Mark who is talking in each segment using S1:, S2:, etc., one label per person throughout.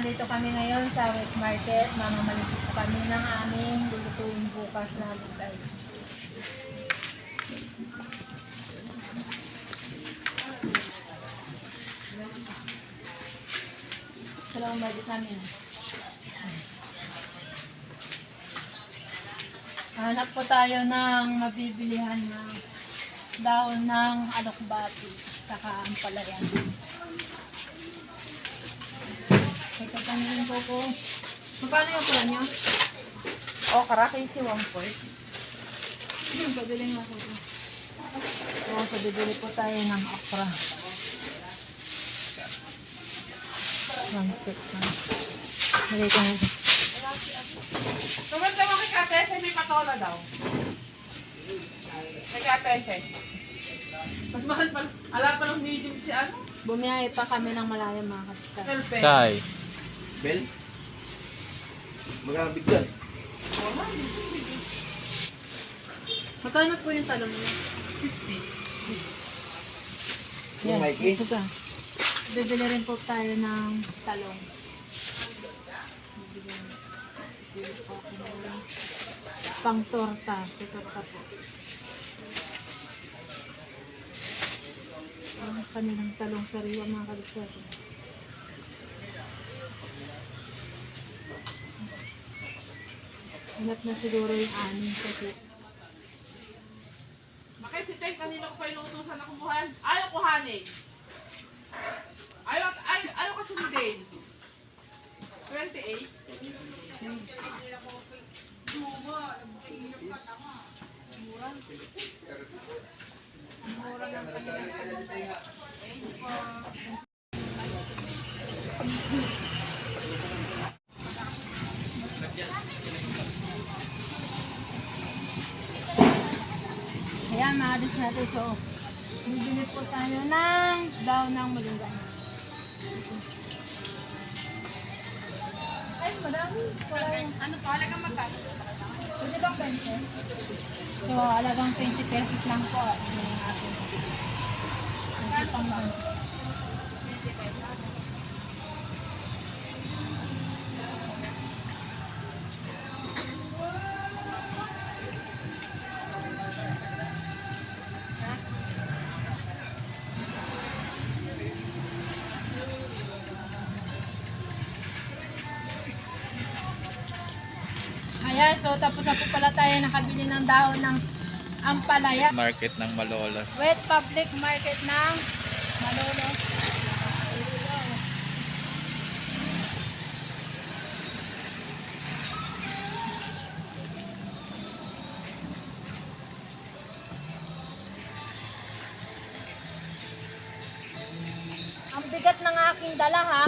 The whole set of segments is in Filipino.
S1: nandito kami ngayon sa wet market. Mamamalit kami ng aming lulutuin bukas na gulay. Dalawang budget namin. Hanap po tayo ng mabibilihan na dahon ng alokbati saka ampalayan. Ito panilin ko ko. Magkano yung pula niyo?
S2: O, karaki si Wangpoy.
S1: Yung pabiling ako ko. So, so bibili po tayo ng okra. Pick na. Bili ko na.
S2: Tumad naman kay Katese, may patola daw. Kay Katese. Mas mahal pa. Ala pa ng medium si ano?
S1: Bumiyahe pa kami ng malayo mga kapiskal.
S3: Tay.
S4: Bel? Magkano bigyan?
S1: Magkano po yung talong niyo?
S2: 50.
S4: Yung Mikey?
S1: Ito ka. Bibili rin po tayo ng talong. Bibili po pang torta. Torta po. Ang kanilang talong sariwa mga kapiskal. Hanap na siguro yung anin kasi
S2: Makay si Teng, kanina ko pa inuutosan na kumuhan. Ayaw kuhanin. Ayaw, ayaw, ayaw ka sundin. 28.
S1: Ayan, natin. So, bibili po tayo ng daw ng malunggay. Ay, yung...
S2: Ano pa? Halagang magkano?
S1: Pwede bang 20? So, alagang 20 pesos lang po. Yung ating. Ito pang tapos na po pala tayo nakabili ng dahon ng ampalaya.
S3: Market ng Malolos.
S1: Wet Public Market ng Malolos. Ang bigat ng aking dala ha.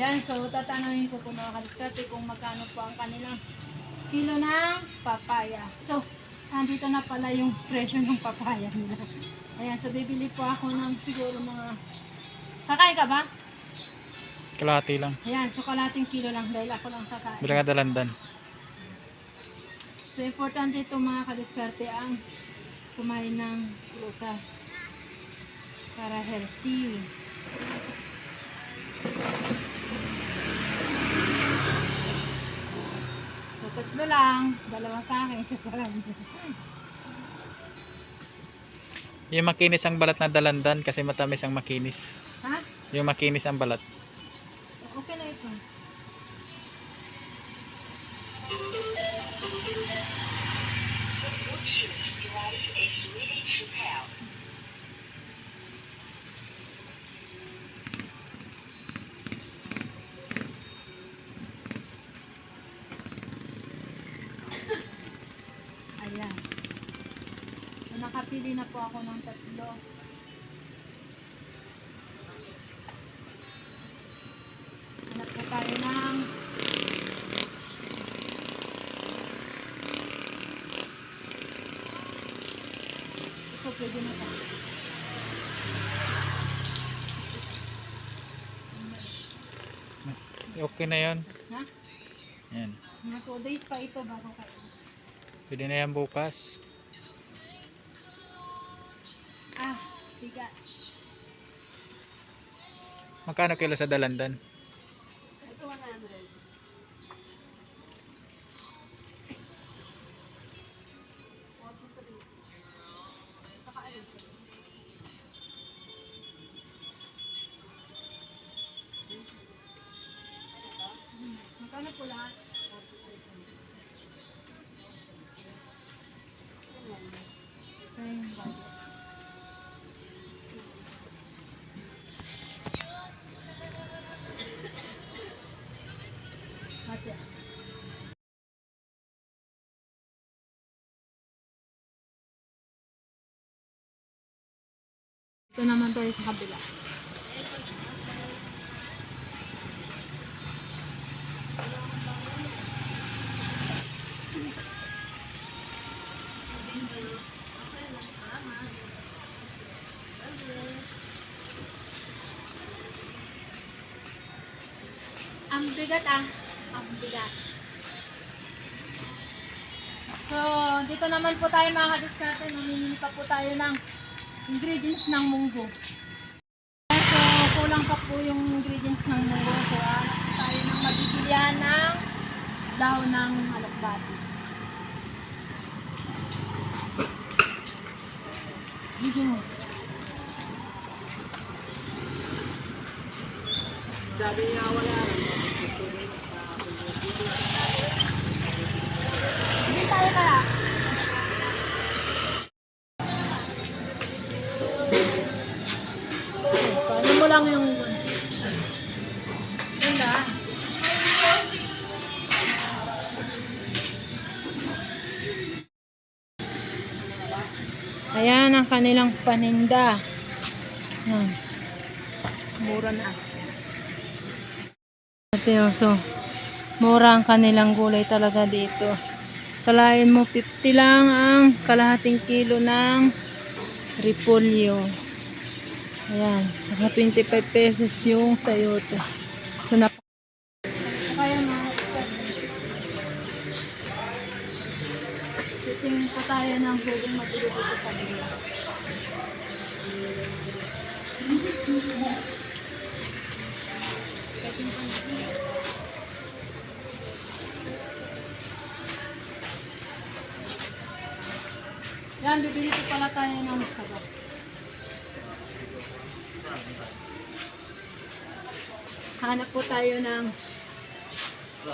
S1: Yan, so tatanungin ko po mga kaliskate kung magkano po ang kanilang kilo ng papaya. So, andito na pala yung presyo ng papaya nila. Ayan, so bibili po ako ng siguro mga... Kakain ka ba?
S3: Kalahati lang.
S1: Ayan, so kalating kilo lang dahil ako lang kakain.
S3: Bila ka dalandan.
S1: So, importante ito mga kadiskarte ang kumain ng prutas para healthy. So, tatlo lang. Dalawa sa akin, isa pa lang.
S3: Yung makinis ang balat na dalandan kasi matamis ang makinis.
S1: ha?
S3: Yung makinis ang balat.
S1: Nakapili na po ako ng tatlo. Hanap po tayo ng ito pwede na tayo.
S3: Okay na yon.
S1: Ha?
S3: Yan.
S1: Mga 2 days pa ito bago kayo.
S3: Pwede na yan bukas. Magkano kilo sa dalandan?
S1: Ito naman tayo sa kabila. Ang bigat ah. Ang bigat. So, dito naman po tayo mga kadiskarte. Namimili pa po tayo ng ingredients ng munggo. So, kulang pa po yung ingredients ng munggo. So, po tayo ng mabibilihan ng dahon ng alokbati. Video. Ayan ang kanilang paninda. Yan. Mura na. Ate, so, mura ang kanilang gulay talaga dito. Kalain mo 50 lang ang kalahating kilo ng repolyo. Ayan, saka 25 pesos yung sayote. So, tayo ng pwedeng matuloy dito sa kanila. Yan, bibili ko pala tayo ng sagot. Hanap po tayo ng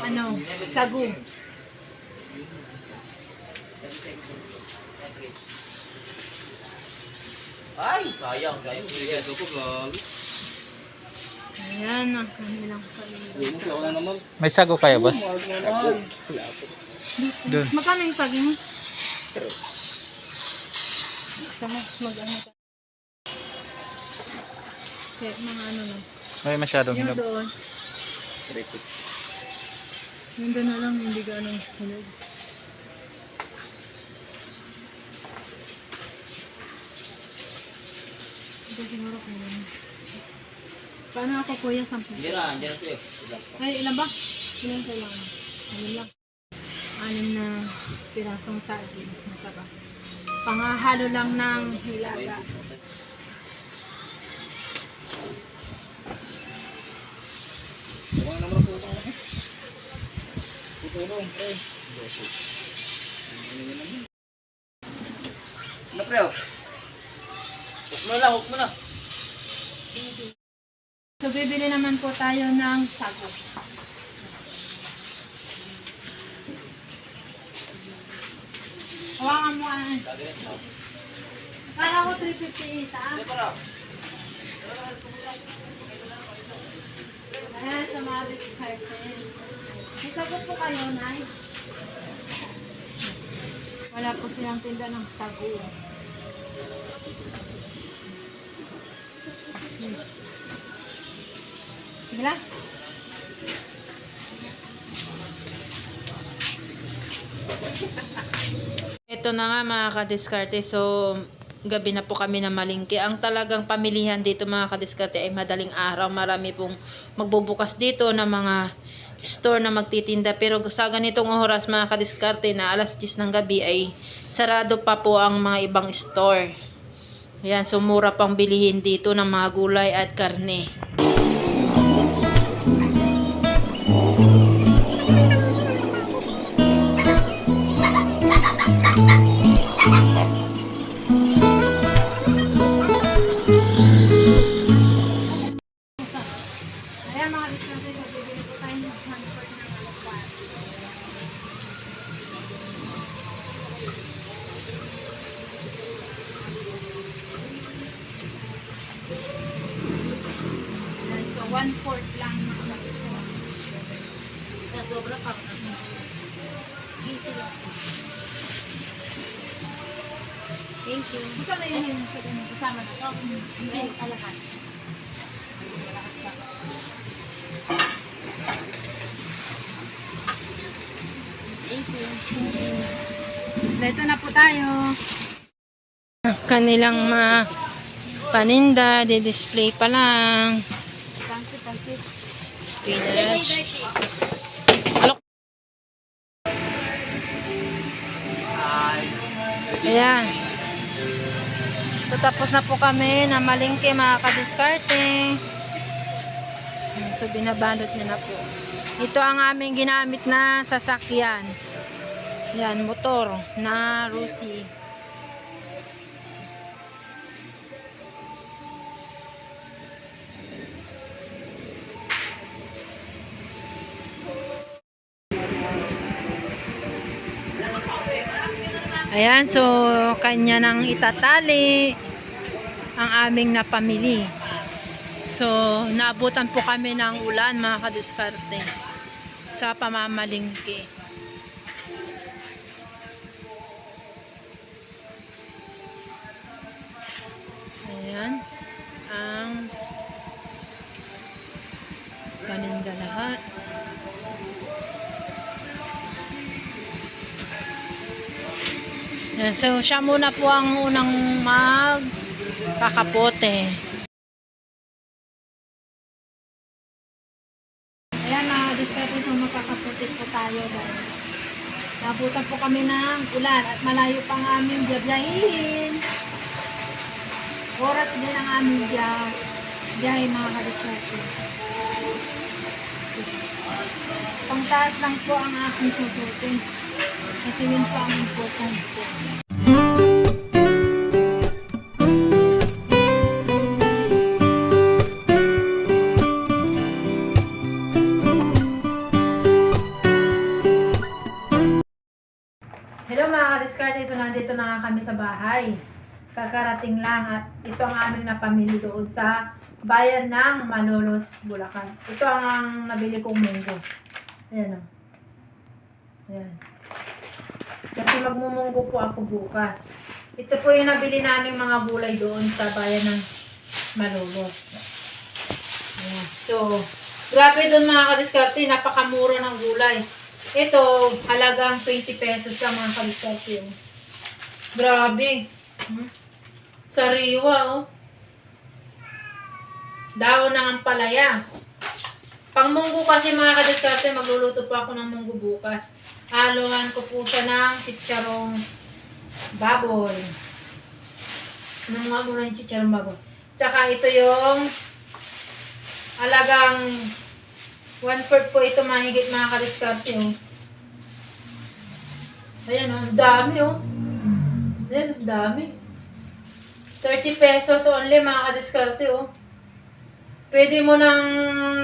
S1: ano, sagu.
S4: Ay, sayang kayo. Sige, ito ko lalo.
S1: Ayan ang kanilang
S4: naman.
S3: May sago kayo, boss? Doon.
S1: Magkano yung saging? Sama, mag-ano ka. Okay, mga ano na.
S3: May masyadong
S1: Yung
S3: hinab.
S1: doon. Yung doon na lang, hindi ganong hinog. Ito siguro kung ano. Paano ako kuya? Sampu.
S4: Hindi na, hindi na sa'yo.
S1: Ay, ilan ba? Ilan kailangan? Anim lang. Anim na pirasong saging. Masaba. Pangahalo lang ng hilaga.
S4: Wala naman ako ito. Tutulong, pre. Ano, pre? Hook mo na.
S1: So, bibili naman po tayo ng sago. Hawakan mo ah. Kala ko 350 isa.
S4: Para.
S1: Ayan, sa mga big person. May sagot po kayo, Nay. Wala po silang tinda ng sago. Hmm. Sige lang. Ito na nga mga kadiskarte. So,
S5: gabi na po kami na malingki. Ang talagang pamilihan dito mga kadiskarte ay madaling araw. Marami pong magbubukas dito ng mga store na magtitinda. Pero sa ganitong oras mga kadiskarte na alas 10 ng gabi ay sarado pa po ang mga ibang store. Ayan, sumura pang bilihin dito ng mga gulay at karne.
S1: One-fourth lang ng alakwan.
S5: Sa sobra pa.
S1: Lang.
S5: Thank you.
S1: Ito na yun yung.
S5: Kasama na to. Hindi, alakan. Thank you.
S1: Dito na po tayo. Kanilang mga paninda, di-display pa lang.
S5: Thank you, thank you.
S1: Spinach.
S3: Alok.
S1: Ayan. So, tapos na po kami na malingke mga kadiskarte. So, binabalot niya na po. Ito ang aming ginamit na sasakyan. Yan, motor na Rusi. Ayan, so kanya nang itatali ang aming napamili. So, naabutan po kami ng ulan mga kadiskarte sa pamamalingki. Ayan, ang paninda lahat. Yan, so siya muna po ang unang mag kakapote. Ayan mga diskarte so magkakapote po tayo guys. Nabutan po kami ng ulan at malayo pa ang aming biyabiyahin. Oras din ang aming biya, biyahe mga kadiskarte. Pangtaas lang po ang aking susutin. Kasi yun po ang importante. Hello mga kadiskarte, so nandito na kami sa bahay. Kakarating lang at ito ang aming napamili doon sa bayan ng Malolos, Bulacan. Ito ang, nabili kong munggo. Ayan o. Ayan. Kasi magmumunggo po ako bukas. Ito po yung nabili naming mga gulay doon sa bayan ng Malolos. Ayan. So, grabe doon mga kadiskarte, napakamura ng gulay. Ito, halagang 20 pesos lang mga kadiskarte. oh. Grabe. Hmm? Sariwa, oh. Daon ng ampalaya. Pang munggo kasi mga kadiskarte, magluluto pa ako ng munggo bukas. Haluhan ko po siya ng chicharong baboy. Ano nga muna yung chicharong baboy? Tsaka ito yung alagang one fourth po ito mahigit mga kadiskarte. Oh. Ayan oh, dami oh. Ayan, dami. 30 pesos only mga kadiskarte oh. Pwede mo nang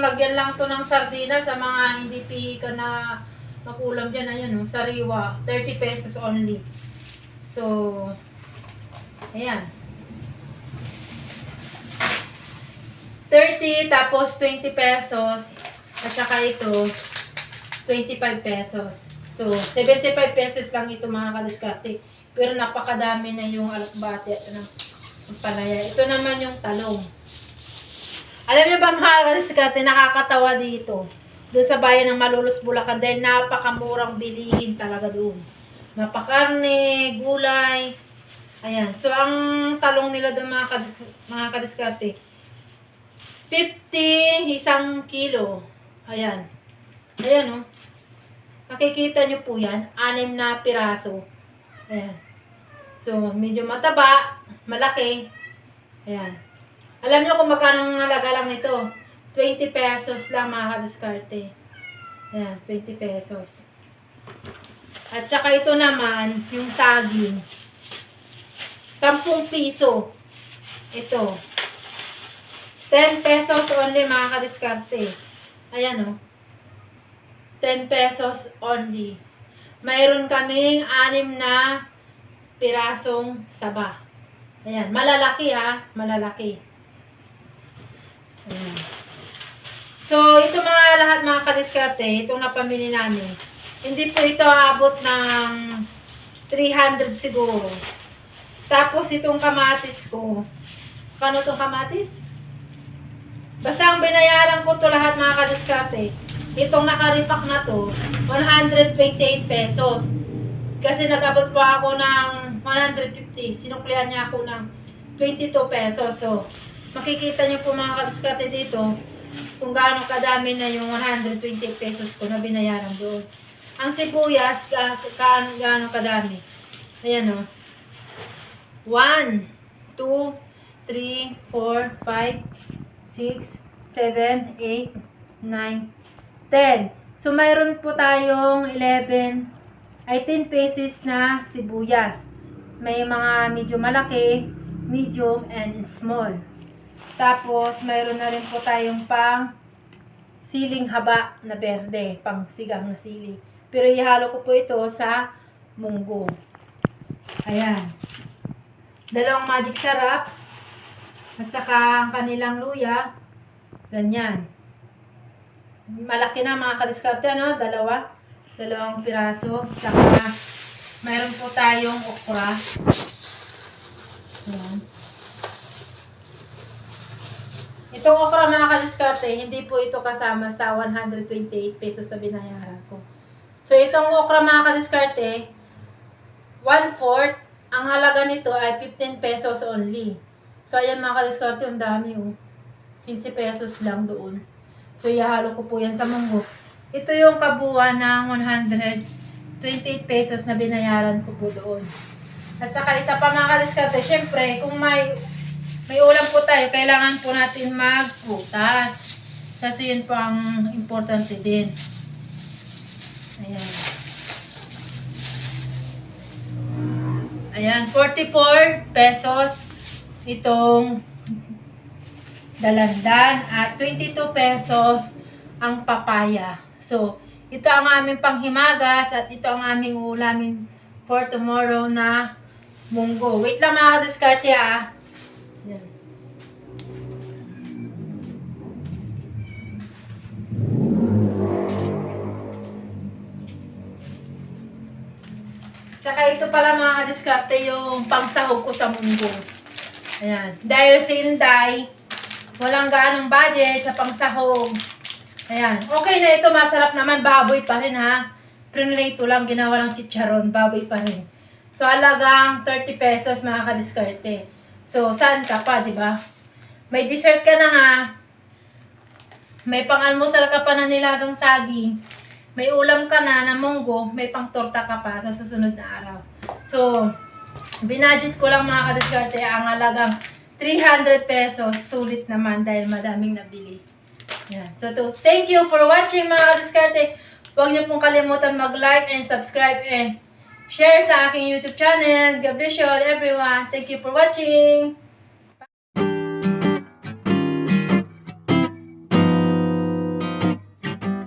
S1: lagyan lang to ng sardina sa mga hindi pika na makulam dyan. Ayan oh, sariwa. 30 pesos only. So, ayan. 30 tapos 20 pesos. At saka ito, 25 pesos. So, 75 pesos lang ito mga kadiskarte. Pero napakadami na yung alakbate at ano, ang palaya. Ito naman yung talong. Alam niyo ba mga kadiskarte, nakakatawa dito. Doon sa bayan ng Malulus, Bulacan. Dahil napakamurang bilihin talaga doon. Napakarne, gulay, Ayan. So, ang talong nila doon mga, mga kadiskarte, 50 isang kilo. Ayan. Ayan, oh. Makikita nyo po yan. Anim na piraso. Ayan. So, medyo mataba, malaki. Ayan. Alam nyo kung magkano ang halaga lang nito. 20 pesos lang mga kadiskarte. Ayan, 20 pesos. At saka ito naman, yung saging. 10 piso. Ito. 10 pesos only mga kadiskarte. Ayan o. 10 pesos only. Mayroon kaming anim na pirasong saba. Ayan. Malalaki ha. Malalaki. So, ito mga lahat mga kadiskarte, itong napamili namin. Hindi po ito aabot ng 300 siguro. Tapos itong kamatis ko. Kano itong kamatis? Basta ang binayaran ko to lahat mga kadiskarte. Itong nakaripak na to, 128 pesos. Kasi nag-abot po ako ng 150. Sinuklihan niya ako ng 22 pesos. So, makikita niyo po mga kadiskarte dito kung gaano kadami na yung 128 pesos ko na binayaran doon. Ang sibuyas, ga- gaano, gaano kadami. Ayan o. 1, 2, 3, 4, 5, 6, 7, 8, 9, 10. So, mayroon po tayong 11, ay 10 pieces na sibuyas. May mga medyo malaki, medium, and small. Tapos, mayroon na rin po tayong pang siling haba na berde, pang sigang na sili. Pero ihalo ko po ito sa munggo. Ayan. Dalawang magic sarap. At saka ang kanilang luya. Ganyan. Malaki na mga kadiskarte, ano? Dalawa. Dalawang piraso. Saka mayroon po tayong okra. Ayan. Itong okra mga kadiskarte, hindi po ito kasama sa 128 pesos na binayaran ko. So, itong okra mga kadiskarte, 1-4, ang halaga nito ay 15 pesos only. So, ayan mga kadiskarte, ang dami oh. 15 pesos lang doon. So, ihalo ko po yan sa munggo. Ito yung kabuuan ng 128 pesos na binayaran ko po doon. At saka isa pa mga kadiskarte, syempre, kung may may ulam po tayo, kailangan po natin magputas. Kasi yun po ang importante din. Ayan. Ayan, 44 pesos itong dalandan at 22 pesos ang papaya. So, ito ang aming panghimagas at ito ang aming ulamin for tomorrow na munggo. Wait lang mga kadiskarte ah. Tsaka ito pala mga kadiskarte yung pangsahog ko sa munggo. Ayan. Dahil si Inday, walang ganong budget sa pangsahog. Ayan. Okay na ito, masarap naman. Baboy pa rin ha. Prinrito lang, ginawa ng chicharon. Baboy pa rin. So, alagang 30 pesos mga kadiskarte. So, saan ka pa, di ba? May dessert ka na nga. May pang-almusal ka pa na nilagang saging. May ulam ka na na munggo. May pang-torta ka pa sa susunod na araw. So, binudget ko lang mga kadiskarte ang halagang 300 pesos. Sulit naman dahil madaming nabili. Yan. So, to, thank you for watching mga kadiskarte. Huwag niyo pong kalimutan mag-like and subscribe and share sa aking YouTube channel. God bless you all everyone. Thank you for watching.